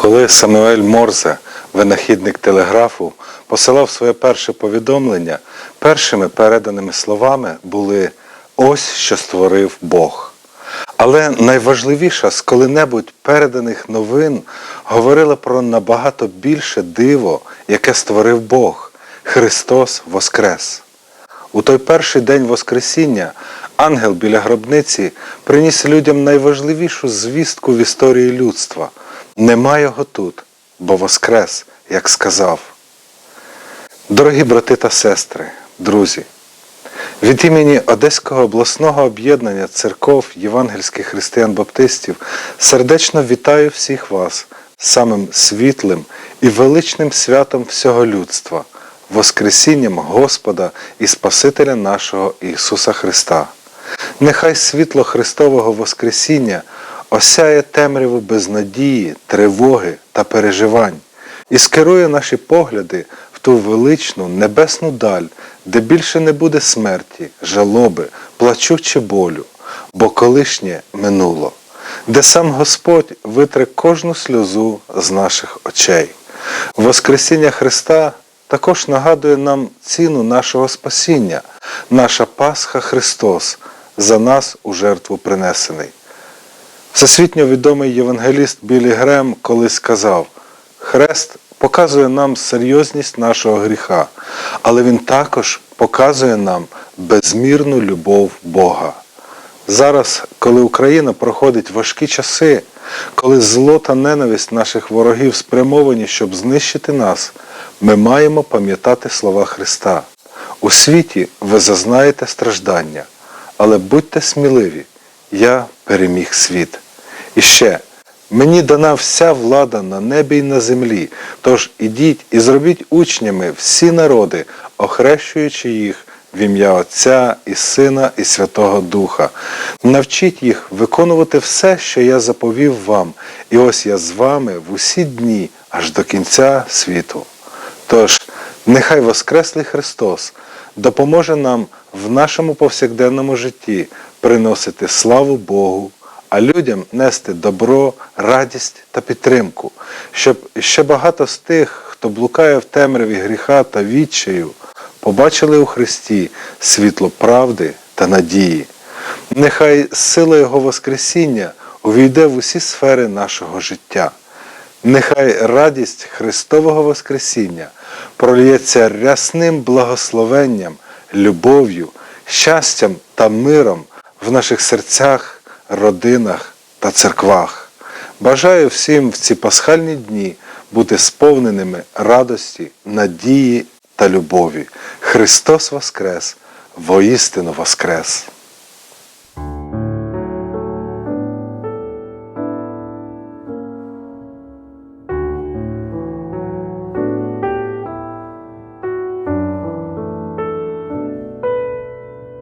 Коли Самуель Морзе, винахідник телеграфу, посилав своє перше повідомлення, першими переданими словами були Ось що створив Бог. Але найважливіша з коли-небудь переданих новин говорила про набагато більше диво, яке створив Бог Христос Воскрес. У той перший день Воскресіння ангел біля гробниці приніс людям найважливішу звістку в історії людства. Нема його тут, бо Воскрес, як сказав. Дорогі брати та сестри, друзі, від імені Одеського обласного об'єднання церков євангельських християн-баптистів сердечно вітаю всіх вас самим світлим і величним святом всього людства, Воскресінням Господа і Спасителя нашого Ісуса Христа. Нехай світло Христового Воскресіння осяє темряву безнадії, тривоги та переживань і скерує наші погляди в ту величну небесну даль, де більше не буде смерті, жалоби, плачу чи болю, бо колишнє минуло, де сам Господь витре кожну сльозу з наших очей. Воскресіння Христа також нагадує нам ціну нашого спасіння, наша Пасха Христос, за нас у жертву принесений. Всесвітньо відомий євангеліст Білі Грем колись сказав: Хрест показує нам серйозність нашого гріха, але він також показує нам безмірну любов Бога. Зараз, коли Україна проходить важкі часи, коли зло та ненависть наших ворогів спрямовані, щоб знищити нас, ми маємо пам'ятати слова Христа. У світі ви зазнаєте страждання, але будьте сміливі, я переміг світ. І ще, мені дана вся влада на небі й на землі, тож ідіть і зробіть учнями всі народи, охрещуючи їх в ім'я Отця і Сина і Святого Духа. Навчіть їх виконувати все, що я заповів вам, і ось я з вами в усі дні аж до кінця світу. Тож, нехай Воскреслий Христос допоможе нам в нашому повсякденному житті приносити славу Богу, а людям нести добро, радість та підтримку, щоб ще багато з тих, хто блукає в темряві гріха та відчаю, побачили у Христі світло правди та надії. Нехай сила Його Воскресіння увійде в усі сфери нашого життя. Нехай радість Христового Воскресіння пролється рясним благословенням, любов'ю, щастям та миром в наших серцях, родинах та церквах. Бажаю всім в ці пасхальні дні бути сповненими радості, надії та любові. Христос Воскрес! Воістину Воскрес!